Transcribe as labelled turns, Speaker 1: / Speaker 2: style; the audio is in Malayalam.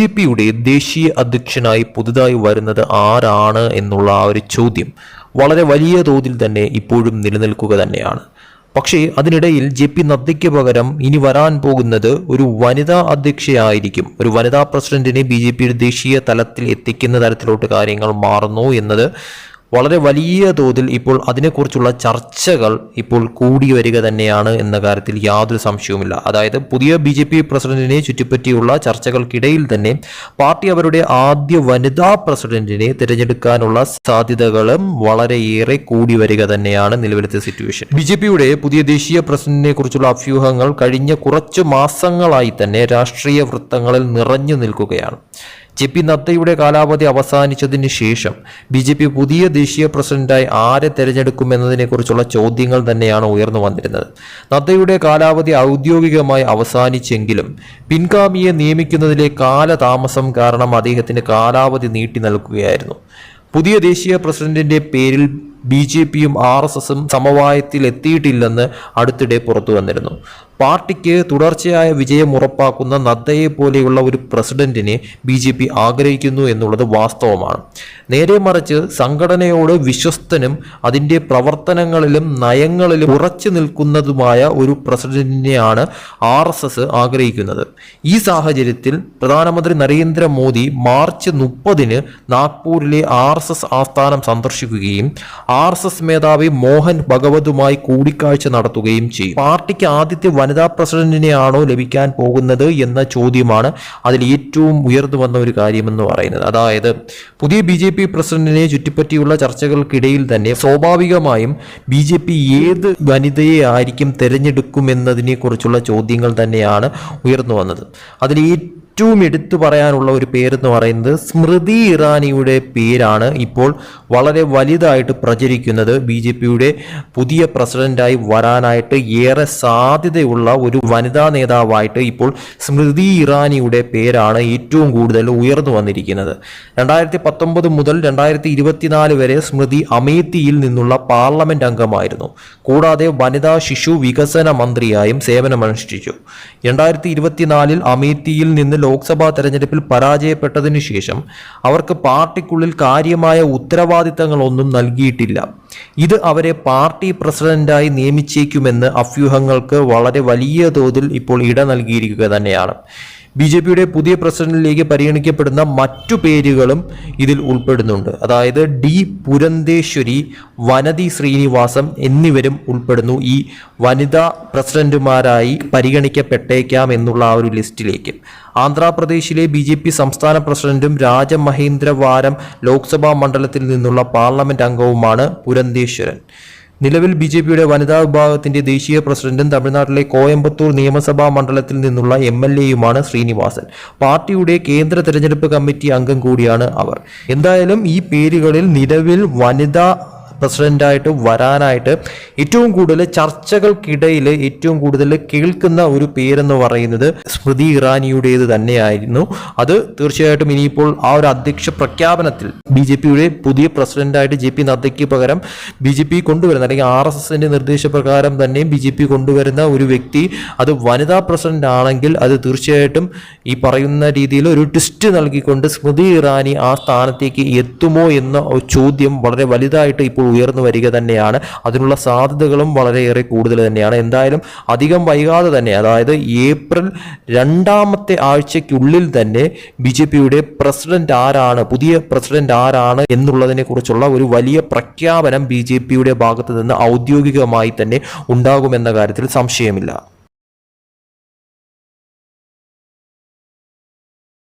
Speaker 1: ജെ പിയുടെ ദേശീയ അധ്യക്ഷനായി പുതുതായി വരുന്നത് ആരാണ് എന്നുള്ള ആ ഒരു ചോദ്യം വളരെ വലിയ തോതിൽ തന്നെ ഇപ്പോഴും നിലനിൽക്കുക തന്നെയാണ്. പക്ഷേ അതിനിടയിൽ ജെ പി നദ്ദയ്ക്ക് പകരം ഇനി വരാൻ പോകുന്നത് ഒരു വനിതാ അധ്യക്ഷയായിരിക്കും. ഒരു വനിതാ പ്രസിഡന്റിനെ ബി ജെ പിയുടെ ദേശീയ തലത്തിൽ എത്തിക്കുന്ന തരത്തിലോട്ട് കാര്യങ്ങൾ മാറുന്നു എന്നത് വളരെ വലിയ തോതിൽ ഇപ്പോൾ അതിനെക്കുറിച്ചുള്ള ചർച്ചകൾ ഇപ്പോൾ കൂടി വരിക തന്നെയാണ് എന്ന കാര്യത്തിൽ യാതൊരു സംശയവുമില്ല. അതായത് പുതിയ ബി ജെ പി പ്രസിഡന്റിനെ ചുറ്റിപ്പറ്റിയുള്ള ചർച്ചകൾക്കിടയിൽ തന്നെ പാർട്ടി അവരുടെ ആദ്യ വനിതാ പ്രസിഡന്റിനെ തിരഞ്ഞെടുക്കാനുള്ള സാധ്യതകളും വളരെയേറെ കൂടി വരിക തന്നെയാണ് നിലവിലത്തെ സിറ്റുവേഷൻ ബി ജെ പിയുടെ പുതിയ ദേശീയ പ്രസിഡന്റിനെ കുറിച്ചുള്ള അഭ്യൂഹങ്ങൾ കഴിഞ്ഞ കുറച്ച് മാസങ്ങളായി തന്നെ രാഷ്ട്രീയ വൃത്തങ്ങളിൽ നിറഞ്ഞു നിൽക്കുകയാണ്. ജെ പി നദ്ദയുടെ കാലാവധി അവസാനിച്ചതിന് ശേഷം ബി ജെ പി പുതിയ ദേശീയ പ്രസിഡന്റായി ആരെ തെരഞ്ഞെടുക്കുമെന്നതിനെക്കുറിച്ചുള്ള ചോദ്യങ്ങൾ തന്നെയാണ് ഉയർന്നു വന്നിരുന്നത്. നദ്ദയുടെ കാലാവധി ഔദ്യോഗികമായി അവസാനിച്ചെങ്കിലും പിൻഗാമിയെ നിയമിക്കുന്നതിലെ കാലതാമസം കാരണം അദ്ദേഹത്തിന് കാലാവധി നീട്ടി നൽകുകയായിരുന്നു. പുതിയ ദേശീയ പ്രസിഡന്റിന്റെ പേരിൽ ബി ജെ പിയും ആർ എസ് എസും സമവായത്തിൽ എത്തിയിട്ടില്ലെന്ന് അടുത്തിടെ പുറത്തു വന്നിരുന്നു. പാർട്ടിക്ക് തുടർച്ചയായ വിജയം ഉറപ്പാക്കുന്ന നദ്ദയെ പോലെയുള്ള ഒരു പ്രസിഡന്റിനെ ബി ജെ പി ആഗ്രഹിക്കുന്നു എന്നുള്ളത് വാസ്തവമാണ്. നേരെ മറിച്ച് സംഘടനയോട് വിശ്വസ്തനും അതിന്റെ പ്രവർത്തനങ്ങളിലും നയങ്ങളിലും ഉറച്ചു നിൽക്കുന്നതുമായ ഒരു പ്രസിഡന്റിനെയാണ് ആർ എസ് എസ് ആഗ്രഹിക്കുന്നത്. ഈ സാഹചര്യത്തിൽ പ്രധാനമന്ത്രി നരേന്ദ്രമോദി മാർച്ച് മുപ്പതിന് നാഗ്പൂരിലെ ആർ എസ് എസ് ആസ്ഥാനം സന്ദർശിക്കുകയും ആർ എസ് എസ് മേധാവി മോഹൻ ഭഗവതുമായി കൂടിക്കാഴ്ച നടത്തുകയും ചെയ്യും. പാർട്ടിക്ക് ആദ്യത്തെ വനിതാ പ്രസിഡന്റിനെയാണോ ലഭിക്കാൻ പോകുന്നത് എന്ന ചോദ്യമാണ് അതിൽ ഏറ്റവും ഉയർന്നു വന്ന ഒരു കാര്യമെന്ന് പറയുന്നത്. അതായത് പുതിയ ബി ജെ പി പ്രസിഡന്റിനെ ചുറ്റിപ്പറ്റിയുള്ള ചർച്ചകൾക്കിടയിൽ തന്നെ സ്വാഭാവികമായും ബി ജെ പി ഏത് വനിതയെ ആയിരിക്കും തിരഞ്ഞെടുക്കുമെന്നതിനെ കുറിച്ചുള്ള ചോദ്യങ്ങൾ തന്നെയാണ് ഉയർന്നു വന്നത്. അതിൽ ഏറ്റവും എടുത്തു പറയാനുള്ള ഒരു പേരെന്ന് പറയുന്നത് സ്മൃതി ഇറാനിയുടെ പേരാണ് ഇപ്പോൾ വളരെ വലുതായിട്ട് പ്രചരിക്കുന്നത്. ബി ജെ പിയുടെ പുതിയ പ്രസിഡന്റായി വരാനായിട്ട് ഏറെ സാധ്യതയുള്ള ഒരു വനിതാ നേതാവായിട്ട് ഇപ്പോൾ സ്മൃതി ഇറാനിയുടെ പേരാണ് ഏറ്റവും കൂടുതൽ ഉയർന്നു വന്നിരിക്കുന്നത്. രണ്ടായിരത്തി പത്തൊമ്പത് മുതൽ രണ്ടായിരത്തി ഇരുപത്തിനാല് വരെ സ്മൃതി അമേത്തിയിൽ നിന്നുള്ള പാർലമെന്റ് അംഗമായിരുന്നു. കൂടാതെ വനിതാ ശിശു വികസന മന്ത്രിയായും സേവനമനുഷ്ഠിച്ചു. രണ്ടായിരത്തി ഇരുപത്തിനാലിൽ അമേത്തിയിൽ നിന്ന് ലോക്സഭാ തെരഞ്ഞെടുപ്പിൽ പരാജയപ്പെട്ടതിനു ശേഷം അവർക്ക് പാർട്ടിക്കുള്ളിൽ കാര്യമായ ഉത്തരവാദിത്തങ്ങളൊന്നും നൽകിയിട്ടില്ല. ഇത് അവരെ പാർട്ടി പ്രസിഡന്റായി നിയമിച്ചേക്കുമെന്ന് അഭ്യൂഹങ്ങൾക്ക് വളരെ വലിയ തോതിൽ ഇപ്പോൾ ഇട നൽകിയിരിക്കുക തന്നെയാണ്. ബി ജെ പിയുടെ പുതിയ പ്രസിഡന്റിലേക്ക് പരിഗണിക്കപ്പെടുന്ന മറ്റു പേരുകളും ഇതിൽ ഉൾപ്പെടുന്നുണ്ട്. അതായത് ഡി പുരന്തേശ്വരി വനതി ശ്രീനിവാസം എന്നിവരും ഉൾപ്പെടുന്നു. ഈ വനിതാ പ്രസിഡന്റുമാരായി പരിഗണിക്കപ്പെട്ടേക്കാം എന്നുള്ള ആ ഒരു ലിസ്റ്റിലേക്ക്. ആന്ധ്രാപ്രദേശിലെ ബി ജെ പി സംസ്ഥാന പ്രസിഡന്റും രാജമഹേന്ദ്രവാരം ലോക്സഭാ മണ്ഡലത്തിൽ നിന്നുള്ള പാർലമെന്റ് അംഗവുമാണ് പുരന്തേശ്വരൻ. നിലവിൽ ബി ജെ പിയുടെ വനിതാ വിഭാഗത്തിന്റെ ദേശീയ പ്രസിഡന്റും തമിഴ്നാട്ടിലെ കോയമ്പത്തൂർ നിയമസഭാ മണ്ഡലത്തിൽ നിന്നുള്ള എം എൽ എയുമാണ് ശ്രീനിവാസൻ. പാർട്ടിയുടെ കേന്ദ്ര തെരഞ്ഞെടുപ്പ് കമ്മിറ്റി അംഗം കൂടിയാണ് അവർ. എന്തായാലും ഈ പേരുകളിൽ നിലവിൽ വനിതാ പ്രസിഡന്റായിട്ട് വരാനായിട്ട് ഏറ്റവും കൂടുതൽ ചർച്ചകൾക്കിടയിൽ ഏറ്റവും കൂടുതൽ കേൾക്കുന്ന ഒരു പേരെന്ന് പറയുന്നത് സ്മൃതി ഇറാനിയുടേത് തന്നെയായിരുന്നു. അത് തീർച്ചയായിട്ടും ഇനിയിപ്പോൾ ആ ഒരു അധ്യക്ഷ പ്രഖ്യാപനത്തിൽ ബി ജെ പിയുടെ പുതിയ പ്രസിഡന്റായിട്ട് ജെ പി നദ്ദയ്ക്ക് പകരം ബി ജെ പി കൊണ്ടുവരുന്ന അല്ലെങ്കിൽ ആർ എസ് എസിന്റെ നിർദ്ദേശപ്രകാരം തന്നെ ബി ജെ പി കൊണ്ടുവരുന്ന ഒരു വ്യക്തി അത് വനിതാ പ്രസിഡന്റ് ആണെങ്കിൽ അത് തീർച്ചയായിട്ടും ഈ പറയുന്ന രീതിയിൽ ഒരു ട്വിസ്റ്റ് നൽകിക്കൊണ്ട് സ്മൃതി ഇറാനി ആ സ്ഥാനത്തേക്ക് എത്തുമോ എന്ന ചോദ്യം വളരെ വലുതായിട്ട് ഇപ്പോൾ ഉയർന്നു വരിക തന്നെയാണ്. അതിനുള്ള സാധ്യതകളും വളരെയേറെ കൂടുതൽ തന്നെയാണ്. എന്തായാലും അധികം വൈകാതെ തന്നെ അതായത് ഏപ്രിൽ രണ്ടാമത്തെ ആഴ്ചയ്ക്കുള്ളിൽ തന്നെ ബി ജെ പിയുടെ പ്രസിഡന്റ് ആരാണ് പുതിയ പ്രസിഡന്റ് ആരാണ് എന്നുള്ളതിനെ കുറിച്ചുള്ള ഒരു വലിയ പ്രഖ്യാപനം ബി ജെ പിയുടെ ഭാഗത്ത് നിന്ന് ഔദ്യോഗികമായി തന്നെ ഉണ്ടാകുമെന്ന കാര്യത്തിൽ സംശയമില്ല.